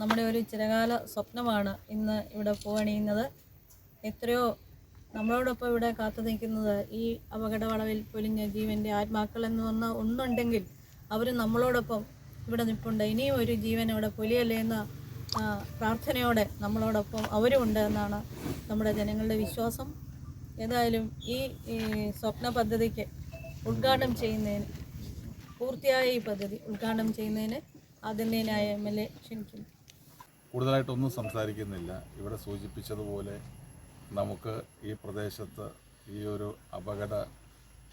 നമ്മുടെ ഒരു ചിരകാല സ്വപ്നമാണ് ഇന്ന് ഇവിടെ പൂവണിയുന്നത്. എത്രയോ നമ്മളോടൊപ്പം ഇവിടെ കാത്തു നിൽക്കുന്നത് ഈ അപകടവളവിൽ പൊലിഞ്ഞ ജീവന്റെ ആത്മാക്കൾ എന്ന് പറഞ്ഞാൽ ഒന്നുണ്ടെങ്കിൽ അവർ നമ്മളോടൊപ്പം ഇവിടെ നിൽപ്പുണ്ട് ഇനിയും ഒരു ജീവൻ ഇവിടെ പൊലിയല്ലേ എന്ന പ്രാർത്ഥനയോടെ നമ്മളോടൊപ്പം അവരും ഉണ്ട് എന്നാണ് നമ്മുടെ ജനങ്ങളുടെ വിശ്വാസം. ഏതായാലും ഈ സ്വപ്ന പദ്ധതിക്ക് ഉദ്ഘാടനം ചെയ്യുന്നതിന് പൂർത്തിയായ ഈ പദ്ധതി ഉദ്ഘാടനം ചെയ്യുന്നതിന് ആദരണീയനായ എം എൽ എ ക്ഷണിക്കുന്നു. കൂടുതലായിട്ടൊന്നും സംസാരിക്കുന്നില്ല. ഇവിടെ സൂചിപ്പിച്ചതുപോലെ നമുക്ക് ഈ പ്രദേശത്ത് ഈ ഒരു അപകട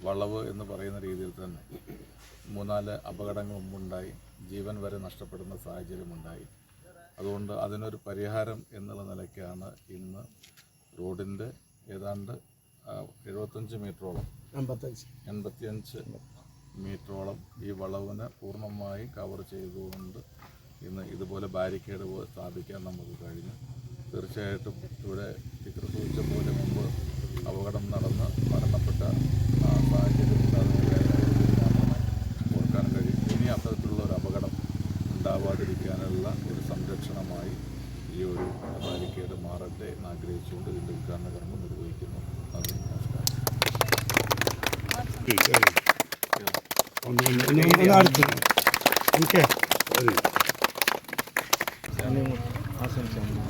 വളവ് എന്ന് പറയുന്ന രീതിയിൽ തന്നെ മൂന്നാൽ അപകടങ്ങൾ മുമ്പുണ്ടായി ജീവൻ വരെ നഷ്ടപ്പെടുന്ന സാഹചര്യമുണ്ടായി അതുകൊണ്ട് അതിനൊരു പരിഹാരം എന്നുള്ള നിലയ്ക്കാണ് ഇന്ന് റോഡിന്റെ ഏതാണ്ട് എഴുപത്തഞ്ച് മീറ്ററോളം എൺപത്തഞ്ച്. എൺപത്തിയഞ്ച് മീറ്ററോളം ഈ വളവിനെ പൂർണമായി കവർ ചെയ്തുകൊണ്ട് ഇന്ന് ഇതുപോലെ ബാരിക്കേഡ് സ്ഥാപിക്കാൻ നമുക്ക് കഴിഞ്ഞു തീർച്ചയായിട്ടും ഇവിടെ ചിത്ര സൂചിച്ച പോലെ മുമ്പ് അപകടം നടന്ന് മരണപ്പെട്ട സാഹചര്യം മാത്രമേ ഓർക്കാൻ കഴിയും ഇനി അത്തരത്തിലുള്ള ഒരു അപകടം ഉണ്ടാവാതിരിക്കാനുള്ള ഒരു സംരക്ഷണമായി ഈ ഒരു ബാരിക്കേഡ് മാറട്ടെ എന്ന് ആഗ്രഹിച്ചുകൊണ്ട് ഇതിന്റെ ഉദ്ഘാടന കർമ്മം നിർവഹിക്കുന്നു നന്ദി നമസ്കാരം ഒന്ന് ഒന്ന് ഒന്ന്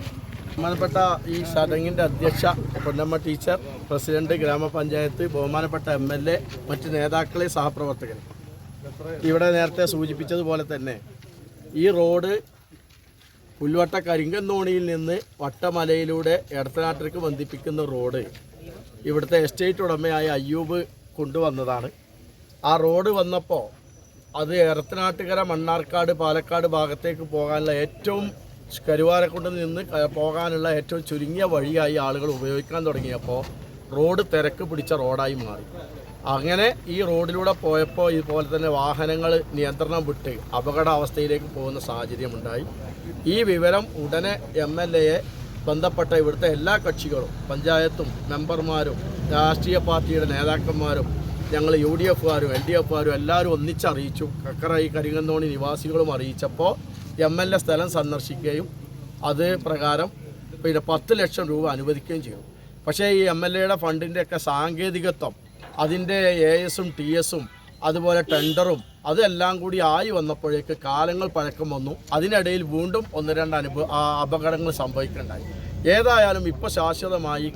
ബഹുമാനപ്പെട്ട ഈ ചടങ്ങിന്റെ അധ്യക്ഷ പൊന്നമ്മ ടീച്ചർ പ്രസിഡന്റ് ഗ്രാമപഞ്ചായത്ത് ബഹുമാനപ്പെട്ട എം എൽ എ മറ്റ് നേതാക്കളെ സഹപ്രവർത്തകർ. ഇവിടെ നേരത്തെ സൂചിപ്പിച്ചതുപോലെ തന്നെ ഈ റോഡ് പുൽവട്ട കരിങ്കന്നോണിയിൽ നിന്ന് വട്ടമലയിലൂടെ എടത്തനാട്ടിലേക്ക് ബന്ധിപ്പിക്കുന്ന റോഡ് ഇവിടുത്തെ എസ്റ്റേറ്റ് ഉടമയായ അയ്യൂബ് കൊണ്ടുവന്നതാണ്. ആ റോഡ് വന്നപ്പോൾ അത് എടത്തനാട്ടുകര മണ്ണാർക്കാട് പാലക്കാട് ഭാഗത്തേക്ക് പോകാനുള്ള ഏറ്റവും കരുവാരക്കുണ്ട് നിന്ന് പോകാനുള്ള ഏറ്റവും ചുരുങ്ങിയ വഴിയായി ആളുകൾ ഉപയോഗിക്കാൻ തുടങ്ങിയപ്പോൾ റോഡ് തിരക്ക് പിടിച്ച റോഡായി മാറി. അങ്ങനെ ഈ റോഡിലൂടെ പോയപ്പോൾ ഇതുപോലെ തന്നെ വാഹനങ്ങൾ നിയന്ത്രണം വിട്ട് അപകടാവസ്ഥയിലേക്ക് പോകുന്ന സാഹചര്യമുണ്ടായി. ഈ വിവരം ഉടനെ എം എൽ എയെ ബന്ധപ്പെട്ട ഇവിടുത്തെ എല്ലാ കക്ഷികളും പഞ്ചായത്തും മെമ്പർമാരും രാഷ്ട്രീയ പാർട്ടിയുടെ നേതാക്കന്മാരും ഞങ്ങൾ യു ഡി എഫുകാരും എൽ ഡി എഫുകാരും എല്ലാവരും ഒന്നിച്ചറിയിച്ചു. കക്കറായി കരിങ്ങന്തോണി നിവാസികളും അറിയിച്ചപ്പോൾ എം എൽ എ സ്ഥലം സന്ദർശിക്കുകയും അത് പ്രകാരം പിന്നെ പത്ത് ലക്ഷം രൂപ അനുവദിക്കുകയും ചെയ്യും പക്ഷേ ഈ എം എൽ എയുടെ ഫണ്ടിന്റെയൊക്കെ സാങ്കേതികത്വം അതിന്റെ എ എസും ടി എസും അതുപോലെ ടെൻഡറും അതെല്ലാം കൂടി ആയി വന്നപ്പോഴേക്ക് കാലങ്ങൾ പഴക്കം വന്നു. അതിനിടയിൽ വീണ്ടും ഒന്ന് രണ്ട് അനുഭവ അപകടങ്ങൾ സംഭവിക്കുന്നുണ്ടായി. ഏതായാലും ഇപ്പോൾ ശാശ്വതമായി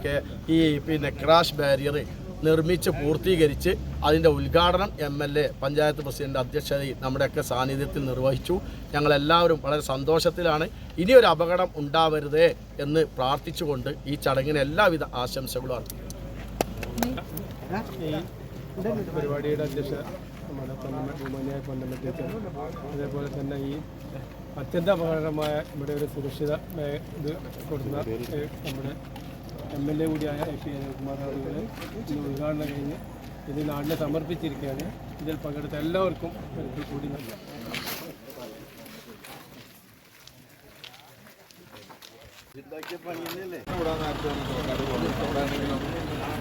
ഈ പിന്നെ ക്രാഷ് ബാരിയർ നിർമ്മിച്ച് പൂർത്തീകരിച്ച് അതിന്റെ ഉദ്ഘാടനം M L A panchayat president അധ്യക്ഷതയിൽ നമ്മുടെയൊക്കെ സാന്നിധ്യത്തിൽ നിർവഹിച്ചു. ഞങ്ങളെല്ലാവരും വളരെ സന്തോഷത്തിലാണ്. ഇനിയൊരു അപകടം ഉണ്ടാവരുതേ എന്ന് പ്രാർത്ഥിച്ചുകൊണ്ട് ഈ ചടങ്ങിന് എല്ലാവിധ ആശംസകളും അർപ്പിക്കും അധ്യക്ഷ അതേപോലെ തന്നെ ഈ അത്യന്തം ഇവിടെ ഒരു സുരക്ഷിത കൊടുക്കുന്ന നമ്മുടെ എം എൽ എ കൂടിയായ എ പി അനിൽകുമാർ അവരുടെ ഇന്ന് ഉദ്ഘാടനം കഴിഞ്ഞ് ഇത് നാടിനെ സമർപ്പിച്ചിരിക്കുകയാണ്. ഇതിൽ പങ്കെടുത്ത എല്ലാവർക്കും ഒരിക്കൽ കൂടി നന്ദി.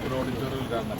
ഒരു ഓഡിറ്റോറിയം ഉദ്ഘാടനം